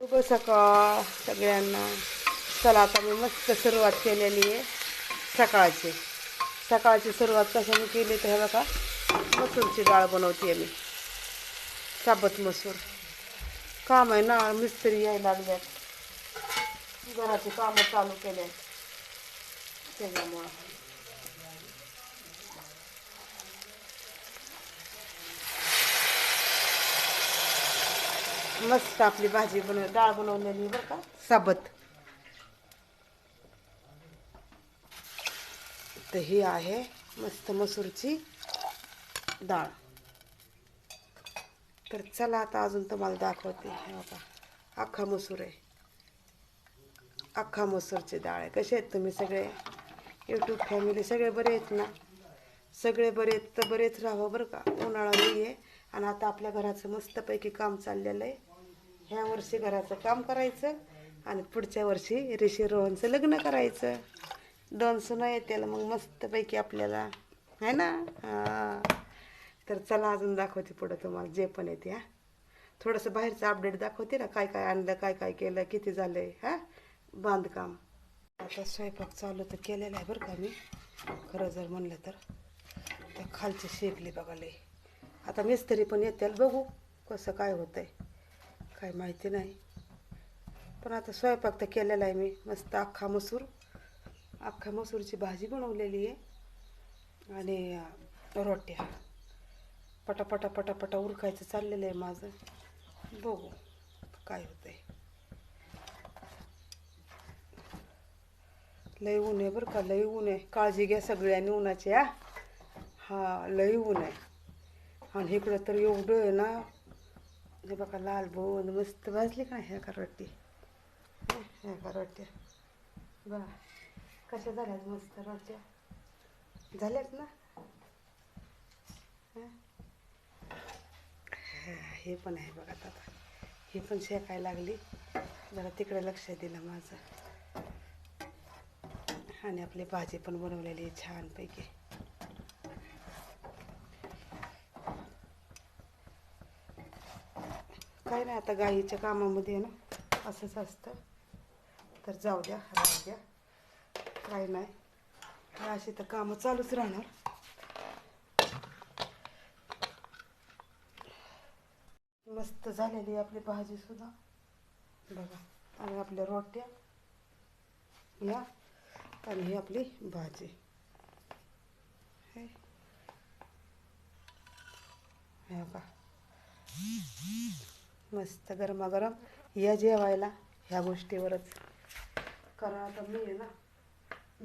शुभ सकाळ सगळ्यांना. चला आता मी मस्त सुरुवात केलेली आहे सकाळची. सकाळची सुरुवात कशाने केली तर हे बघा मसूरची डाळ बनवते मी. साबत मसूर. काम आहे ना मिस्त्री यायला लागल्यात. घराची कामं चालू केले त्याच्यामुळं. मस्त आपली भाजी बनव डाळ बनवलेली बरं का. साबत. तर ही आहे मस्त मसूरची डाळ. तर चला आता अजून तुम्हाला दाखवते हे बघा. अख्खा मसूर आहे. अख्खा मसूरची डाळ आहे. कसे आहेत तुम्ही सगळे? यूट्यूब फॅमिली सगळे बरे आहेत ना? सगळे बरे आहेत तर बरेच राहावं बरं का? उन्हाळा नाही आहे आणि आता आपल्या घराचं मस्तपैकी काम चाललेलं आहे. ह्या वर्षी घराचं काम करायचं आणि पुढच्या वर्षी ऋषी रोहनचं लग्न करायचं. दोन सुना येतील मग मस्तपैकी आपल्याला आहे ना? हां. तर चला अजून दाखवते पुढं तुम्हाला जे पण येते हां. थोडंसं बाहेरचं अपडेट दाखवते ना काय काय आणलं काय काय केलं किती झालं आहे हां? बांधकाम. आता स्वयंपाक चालू तर केलेला आहे बरं का मी. खरं जर म्हणलं तर. त्या खालची शेगली बघायला आता मिस्त्री पण येतील बघू कसं काय होतंय. काय माहिती नाही. पण आता स्वयंपाक तर केलेला आहे मी. मस्त अख्खा मसूर. अख्खा मसूरची भाजी बनवलेली आहे. आणि रोट्या. पटापटा पटापटा उरकायचं चाललेलं आहे माझं. बघू काय होतंय. लय ऊन आहे बरं का लय ऊन आहे. काळजी घ्या सगळ्यांनी उन्हाची हा. हा लय ऊन आहे. आणि इकडं तर एवढं आहे ना हे बघा लाल बोन मस्त. भाजली का ह्या का ह्या का बा कशा झाल्यात मस्त रोट्या. झाल्यात ना? हे पण आहे बघा आता. हे पण शेकायला लागली. जरा तिकडे लक्ष दिलं माझं. आणि आपली भाजी पण बनवलेली आहे छानपैकी. काय नाही आता गाईच्या कामामध्ये ना असंच असतं. तर जाऊ द्या राहू द्या. काय नाही. अशी तर कामं चालूच राहणार. मस्त झालेली आहे आपली भाजी सुद्धा. बघा आणि आपल्या रोट्या. या आणि ही आपली भाजी. हे. हे बघा. मस्त गरमागरम. या जेवायला ह्या गोष्टीवरच. कारण आता मी आहे ना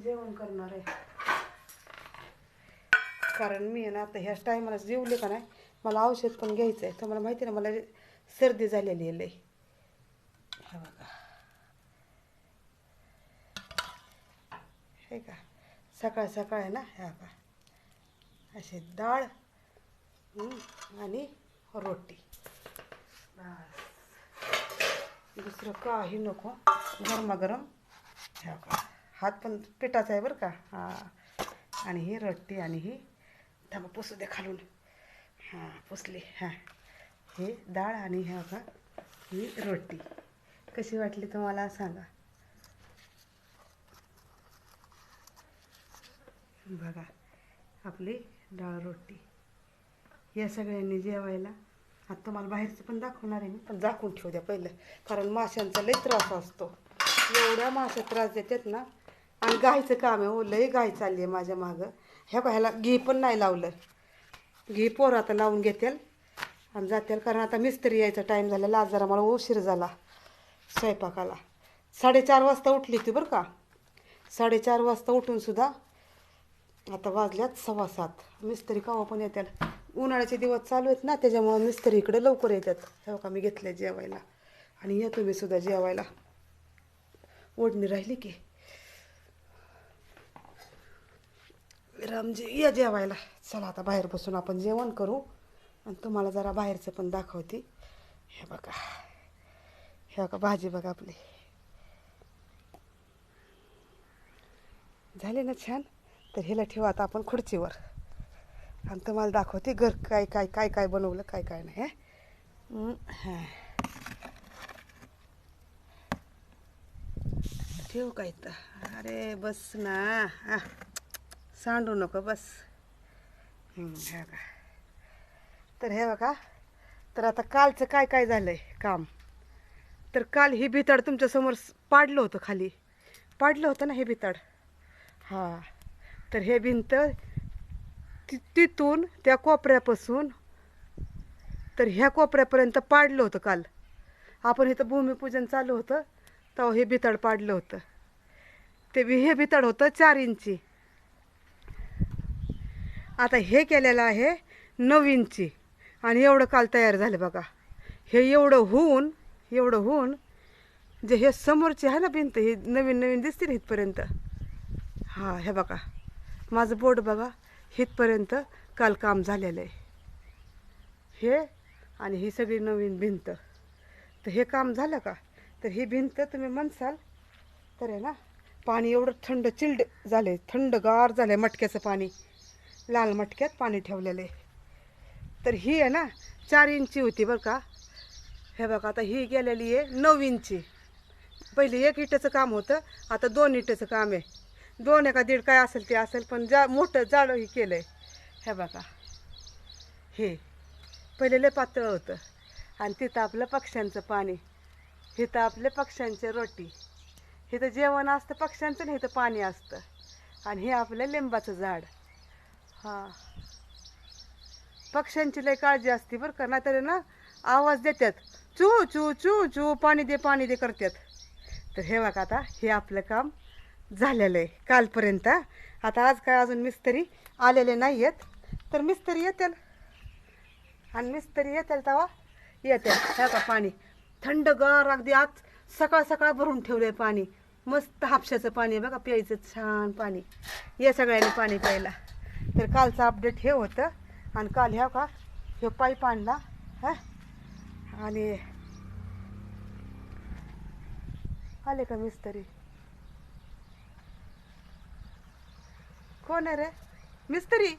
जेवण करणार आहे. कारण मी आहे ना आता ह्याच टायमाला जेवले का नाही मला औषध पण घ्यायचं आहे तुम्हाला माहिती ना मला सर्दी झालेली आहे लई. हे बघा. हे का? सकाळ सकाळ आहे ना ह्या का अशी डाळ आणि रोटी. बस. दुसरं काही नको. गरमागरम ह्या का हात पण पिठाचा आहे बरं का. हां. आणि ही रोटी आणि ही थांबा पुसू दे खालून. हां पुसली. हां. हे डाळ आणि ह्या का ही रोटी. कशी वाटली तुम्हाला सांगा. बघा आपली डाळ रोटी. या सगळ्यांनी जेवायला आता तुम्हाला बाहेरचं पण दाखवणार आहे मी पण दाखवून ठेवू द्या पहिलं. कारण माशांचा लई त्रास असतो. एवढ्या माशा त्रास देतात ना आणि गायचं काम आहे हो लई गाय चालली आहे माझ्या मागं. ह्या पाहायला ह्याला घी पण नाही लावलं. घी पोर आता लावून घेतील आणि जातील. कारण आता मिस्त्री यायचा टाईम झाला लाजारा जरा मला उशीर झाला स्वयंपाकाला. साडेचार वाजता उठली ती बरं का? साडेचार वाजता उठूनसुद्धा आता वाजल्यात सव्वा सात. मिस्त्री केव्हा पण येतात उन्हाळ्याचे दिवस चालू आहेत ना त्याच्यामुळं मिस्त्री इकडे लवकर येतात. हे का मी घेतले जेवायला. आणि या तुम्ही सुद्धा जेवायला. ओढणी राहिली की. रामजी या जेवायला. चला आता बाहेर बसून आपण जेवण करू. आणि तुम्हाला जरा बाहेरचं पण दाखवते. हे बघा. हे बघा भाजी बघा आपली. झाले ना छान? तर ह्याला ठेवा आता आपण खुर्चीवर. आणि तुम्हाला दाखवते घर काय काय काय काय बनवलं काय काय नाही हं? हां ठेवू काय तर अरे बस ना. हां. सांडू नको बस. हे बघा. तर हे बघा. तर आता कालचं काय काय झालंय काम? तर काल ही भिताड तुमच्यासमोर पाडलं होतं खाली. पाडलं होतं ना हे भिताड? हां. तर हे भिंत ति- तिथून त्या कोपऱ्यापासून तर ह्या कोपऱ्यापर्यंत पाडलं होतं काल. आपण इथं भूमिपूजन चालू होतं तेव्हा हे भितड पाडलं होतं. ते बी- हे भितड होतं चार इंची. आता हे केलेलं आहे नऊ इंची. आणि एवढं काल तयार झालं बघा. हे एवढं होऊन एवढं होऊन जे हे समोरची आहे ना भिंत ही नवीन नवीन दिसतील इथपर्यंत. हां हे बघा. माझं बोर्ड बघा. हितपर्यंत काल काम झालेलं आहे. हे आणि ही सगळी नवीन भिंत. तर हे काम झालं का? तर ही भिंत तुम्ही म्हणसाल तर आहे ना पाणी एवढं थंड चिल्ड झाले थंडगार झालं मटक्याचं पाणी. लाल मटक्यात पाणी ठेवलेलं आहे. तर ही आहे ना चार इंची होती बरं का? हे बघा आता ही गेलेली आहे नऊ इंची. पहिले एक इटाचं काम होतं आता दोन इटाचं काम आहे. दोन एका दीड काय असेल ते असेल पण जा मोठं जाडं ही केलं आहे हे बघा. हे पहिले लय पातळ होतं. आणि तिथं आपलं पक्ष्यांचं पाणी. इथं आपले पक्ष्यांचे रोटी. इथं जेवण असतं पक्ष्यांचं आणि हिथं पाणी असतं. आणि हे आपलं लिंबाचं झाड. हां. पक्ष्यांची लय काळजी असते बरं का नाहीतरी ना आवाज देतात. चू चू चू चू पाणी दे पाणी दे करतात. तर हे बघा आता हे आपलं काम झालेलं आहे कालपर्यंत आता आज काय अजून मिस्त्री आलेले नाही आहेत. तर मिस्त्री येतील. आणि मिस्त्री येतील तेव्हा येते हे का पाणी थंडगार अगदी आज सकाळ सकाळ भरून ठेवलं आहे पाणी. मस्त हापशाचं पाणी आहे बघा प्यायचं छान पाणी. या सगळ्यांनी पाणी प्यायला. तर कालचं अपडेट हे होतं. आणि काल ह्या का हे पाईप आणला हां. आणि आले का मिस्त्री? कोण है रे? मिस्त्री?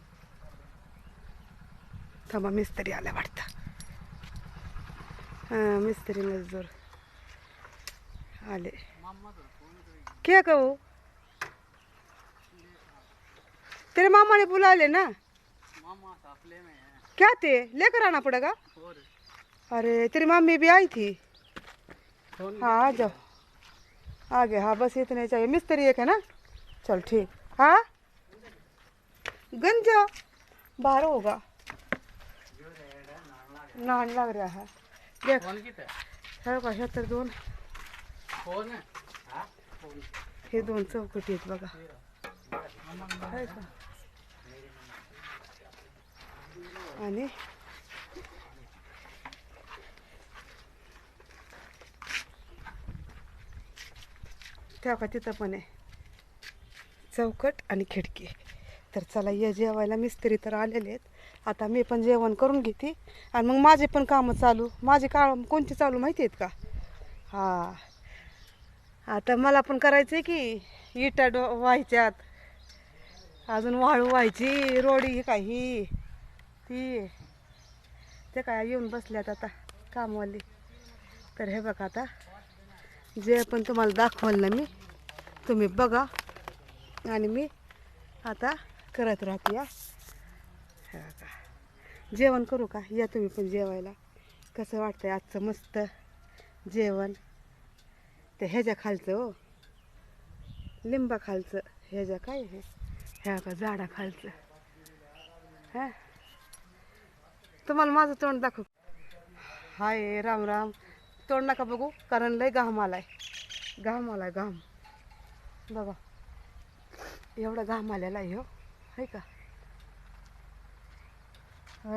थांबा मिस्त्री आला वाटतं. हाँ मिस्त्री मजदूर. आले. क्या कहू तेरे मामा ने बुला ले ना? मामा सापले में है. क्या थे लेकर आना पड़ेगा? अरे तेरी मम्मी भी आई थी? हाँ आ जाओ. आगे हाँ बस इतने चाहिए. मिस्त्री एक है ना? चल ठीक. हाँ? गंजा। बाहर होगा। नान लग रहा है। देख। हे दोन। हा? हे दोन चौकटी आहेत बघा आहे का आणि त्या का तिथं पण आहे चौकट आणि खिडकी। तर चला या जेवायला मिस्त्री तर आलेले आहेत. आता मी पण जेवण करून घेते. आणि मग माझे पण कामं चालू. माझे काम कोणते चालू माहिती आहेत का? हां. आता मला पण करायचं आहे की इटा डो व्हायच्यात. अजून वाळू व्हायची रोडी ही काय ही. ती. ते काय येऊन बसल्यात आता कामवाली. तर हे बघा आता. जे पण तुम्हाला दाखवलं ना मी तुम्ही बघा. आणि मी आता करत राहते या हे जेवण करू का? या तुम्ही पण जेवायला. कसं वाटतंय आजचं मस्त जेवण? ते ह्याच्या खालचं हो. लिंबा खालचं. ह्याच्या काय हे? ह्या का? झाडा खालचं. हा? तुम्हाला माझं तोंड दाखव. हाय राम राम. तोंड नका बघू कारण लय घाम आलाय. घाम आलाय घाम. बघा एवढा घाम आलेला आहे हो. आहे का?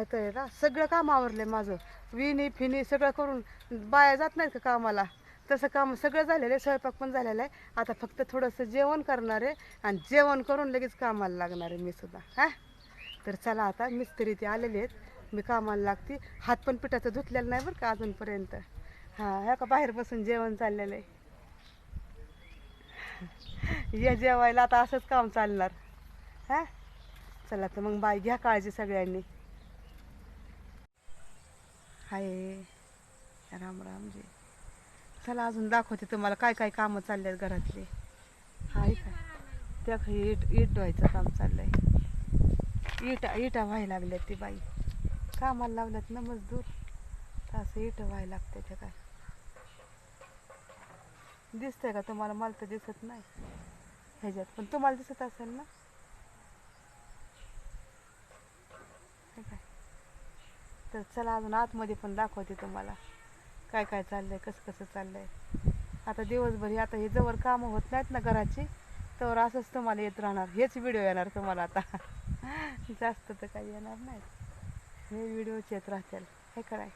तर आहे ना सगळं काम आवरलं आहे माझं. विणी फिनी सगळं करून बाया जात नाहीत का कामाला? तसं काम सगळं झालेलं आहे स्वयंपाक पण झालेला आहे. आता फक्त थोडंसं जेवण करणार आहे आणि जेवण करून लगेच कामाला लागणार आहे मी सुद्धा. हा? तर चला आता मिस्त्री ते आलेले आहेत. मी कामाला लागते. हात पण पिठाचं धुतलेलं नाही बरं का अजूनपर्यंत. हां ह्या का बाहेर बसून जेवण चाललेलं आहे. या जेवायला आता असंच काम चालणार. हा? चला तर मग बाय घ्या काळजी सगळ्यांनी. हाय राम राम जे. चला अजून दाखवते तुम्हाला काय काय कामं चालले आहेत घरातले. हाय काय? त्या खाली इट इट धुवायचं काम चाललंय. इटा इटा व्हायला लागल्यात ती बाई. कामाला लावल्यात ना मजदूर. तर असं इट व्हायला लागते त्या काय. दिसतंय का तुम्हाला? मला तर दिसत नाही. ह्याच्यात. पण तुम्हाला दिसत असेल ना हे काय तर चला अजून आतमध्ये पण दाखवते तुम्हाला काय काय चाललंय कसं कसं चाललंय. आता दिवसभर आता हे जवळ कामं होत नाहीत ना घराची तर असंच तुम्हाला येत राहणार. हेच व्हिडिओ येणार तुम्हाला आता. जास्त तर काही येणार नाही हे व्हिडिओच येत राहतील. हे कराय.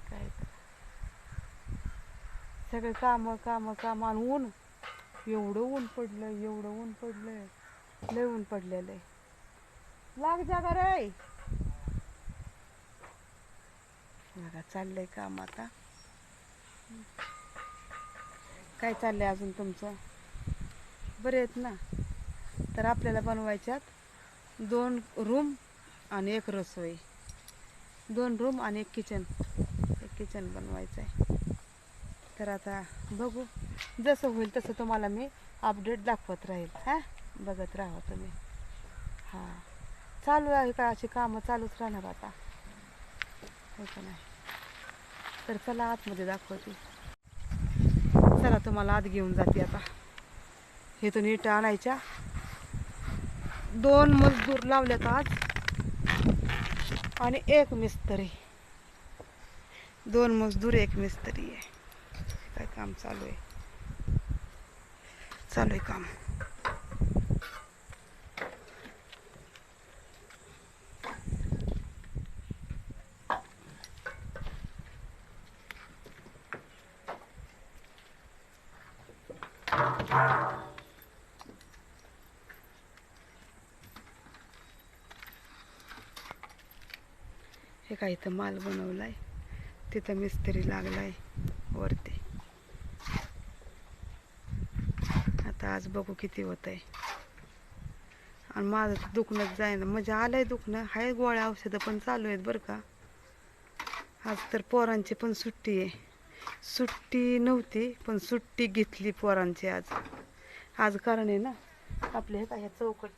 काय तर. सगळे कामं कामं कामं आणि ऊन. एवढं ऊन पडलं एवढं ऊन पडलंय. लय ऊन पडलेलं आहे लाग जागा रे. बघा चाललंय काम आता. काय चाललंय अजून तुमचं? बरे आहेत ना? तर आपल्याला बनवायच्यात दोन रूम आणि एक रसोई. दोन रूम आणि एक किचन एक किचन बनवायचं आहे तर आता बघू. जसं होईल तसं तुम्हाला मी अपडेट दाखवत राहील. हां? बघत राहा तुम्ही. हां. चालू आहे का? अशी कामं चालूच राहणार आता. हो का नाही? तर चला आतमध्ये दाखवते. चला तुम्हाला आत घेऊन जाते आता. इथून नीट आणायच्या दोन मजदूर लावल्यात आज. आणि एक मिस्त्री. दोन मजदूर एक मिस्त्री आहे. काय काम चालू आहे? चालू आहे काम. का इथं माल बनवलाय? तिथं मिस्त्री लागलाय वरती. आता आज बघू किती होत आहे आणि माझं तर दुखणंच जाईना. म्हणजे आलंय दुखणं. हाय गोळ्या औषधं पण चालू आहेत बरं का. आज तर पोरांची पण सुट्टी आहे. सुट्टी नव्हती पण सुट्टी घेतली पोरांची आज. आज कारण आहे ना आपल्या हे काय ह्या चौकट.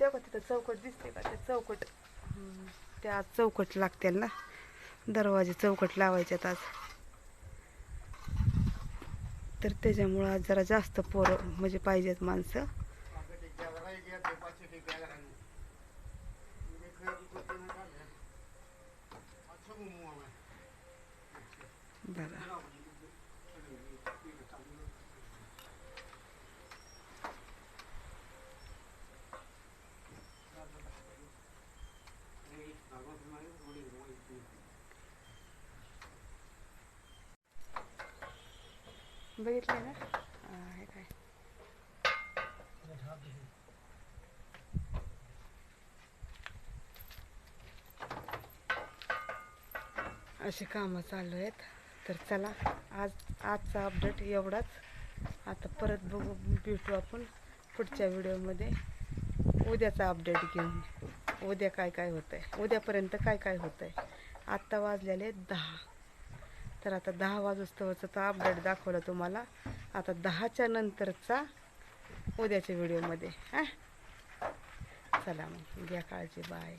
तेव्हा तिथं चौकट दिसते का? ते चौकट. त्या आज चौकट लागतील ना. दरवाजे चौकट लावायच्यात आज. तर त्याच्यामुळं आज जरा जास्त पोरं म्हणजे पाहिजेत माणसं. बरं. बघितलं ना? हे काय? अशी कामं चालू आहेत. तर चला आज आजचा अपडेट एवढाच. आता परत बघू भेटू आपण पुढच्या व्हिडिओमध्ये. उद्याचा अपडेट घेऊन. उद्या काय काय होतं आहे उद्यापर्यंत काय काय होतं आहे आत्ता वाजलेले दहा. तर आता दहा वाजोस्तवरचा तो अपडेट दाखवला तुम्हाला. आता दहाच्या नंतरचा उद्याच्या व्हिडिओमध्ये हां? चला मग घ्या काळजी बाय